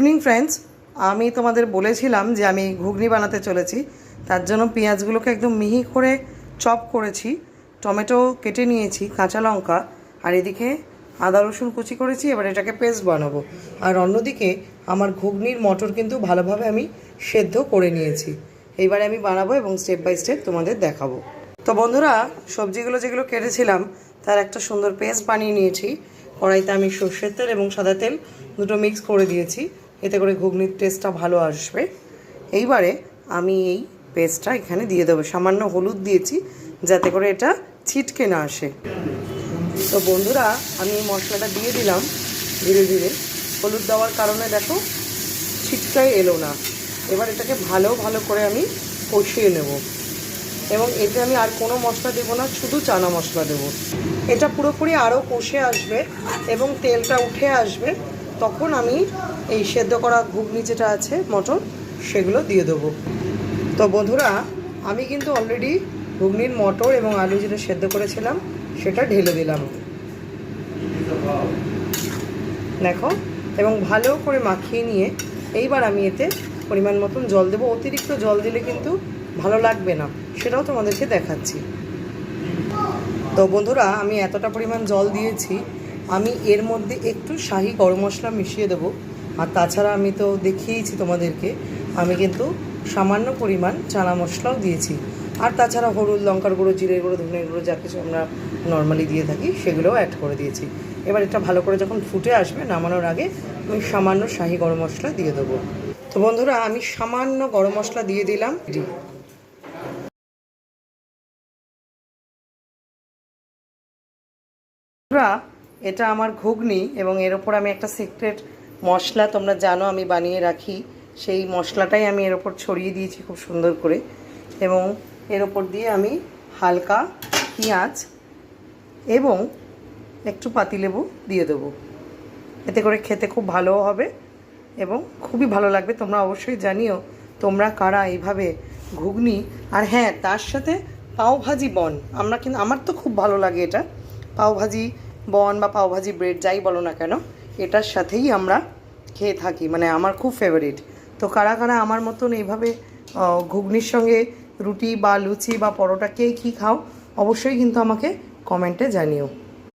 Evening friends আমি তোমাদের বলেছিলাম যে আমি ঘুগনি বানাতে চলেছি। তার জন্য পেঁয়াজগুলোকে একদম মিহি করে চপ করেছি, টমেটো কেটে নিয়েছি, কাঁচা লঙ্কা, আর এদিকে আদা, রসুন কুচি করেছি, এবার এটাকে পেস্ট বানাবো। আর অন্যদিকে আমার ঘুগনির মটর কিন্তু ভালোভাবে আমি সেদ্ধ করে নিয়েছি। এইবারে আমি বানাবো এবং স্টেপ বাই স্টেপ তোমাদের দেখাবো। তো বন্ধুরা, সবজিগুলো যেগুলো কেটেছিলাম, তার একটা সুন্দর পেস্ট বানিয়ে নিয়েছি। কড়াইতে আমি সর্ষের তেল এবং সাদা তেল দুটো মিক্স করে দিয়েছি। এতে করে ঘুগনির টেস্টটা ভালো আসবে। এইবারে আমি এই পেস্টটা এখানে দিয়ে দেবো। সামান্য হলুদ দিয়েছি যাতে করে এটা ছিটকে না আসে। তো বন্ধুরা, আমি এই মশলাটা দিয়ে দিলাম ধীরে ধীরে। হলুদ দেওয়ার কারণে দেখো ছিটকায় এলো না। এবার এটাকে ভালো ভালো করে আমি কষিয়ে নেব। এবং এতে আমি আর কোনো মশলা দেবো না, শুধু চানা মশলা দেবো। এটা পুরোপুরি আরও কষে আসবে এবং তেলটা উঠে আসবে। তখন আমি এই সেদ্ধ করা ঘুগনি যেটা আছে, মটর, সেগুলো দিয়ে দেবো। তো বন্ধুরা, আমি কিন্তু অলরেডি ঘুগনির মটর এবং আলু যেটা সেদ্ধ করেছিলাম, সেটা ঢেলে দিলাম। দেখো, এবং ভালো করে মাখিয়ে নিয়ে এইবার আমি এতে পরিমাণ মতন জল দেবো। অতিরিক্ত জল দিলে কিন্তু ভালো লাগবে না, সেটাও তোমাদেরকে দেখাচ্ছি। তো বন্ধুরা, আমি এতটা পরিমাণ জল দিয়েছি আমি এর মধ্যে একটু শাহি গরম মশলা মিশিয়ে দেবো। আর তাছাড়া আমি তো দেখিয়েছি তোমাদেরকে, আমি কিন্তু সামান্য পরিমাণ চানা মশলাও দিয়েছি। আর তাছাড়া হলুদ, লঙ্কার গুঁড়ো, জিরের গুঁড়ো, ধনের গুঁড়ো, যা কিছু আমরা নর্মালি দিয়ে থাকি, সেগুলোও অ্যাড করে দিয়েছি। এবার এটা ভালো করে যখন ফুটে আসবে, নামানোর আগে আমি সামান্য শাহি গরম মশলা দিয়ে দেবো। তো বন্ধুরা, আমি সামান্য গরম মশলা দিয়ে দিলাম। বন্ধুরা এটা আমার ঘুগনি এবং এর ওপর আমি একটা সিক্রেট মশলা, তোমরা জানো আমি বানিয়ে রাখি। সেই মশলাটাই আমি এর ওপর ছড়িয়ে দিয়েছি খুব সুন্দর করে। এবং এর ওপর দিয়ে আমি হালকা পেঁয়াজ এবং একটু পাতিলেবু দিয়ে দেবো। এতে করে খেতে খুব ভালো হবে এবং খুবই ভালো লাগবে। তোমরা অবশ্যই জানিও তোমরা কারা এইভাবে ঘুগনি। আর হ্যাঁ তার সাথে পাও ভাজি বন। আমরা কিন্তু আমার তো খুব ভালো লাগে এটা। পাও ভাজি বন বা পাওভাজি ব্রেড যাই বলো না কেন, এটার সাথেই আমরা খেয়ে থাকি মানে আমার খুব ফেভারিট তো কারা কারা আমার মতন এইভাবে ঘুগনির সঙ্গে রুটি বা লুচি বা পরোটা কে কী খাও, অবশ্যই কিন্তু আমাকে কমেন্টে জানিও।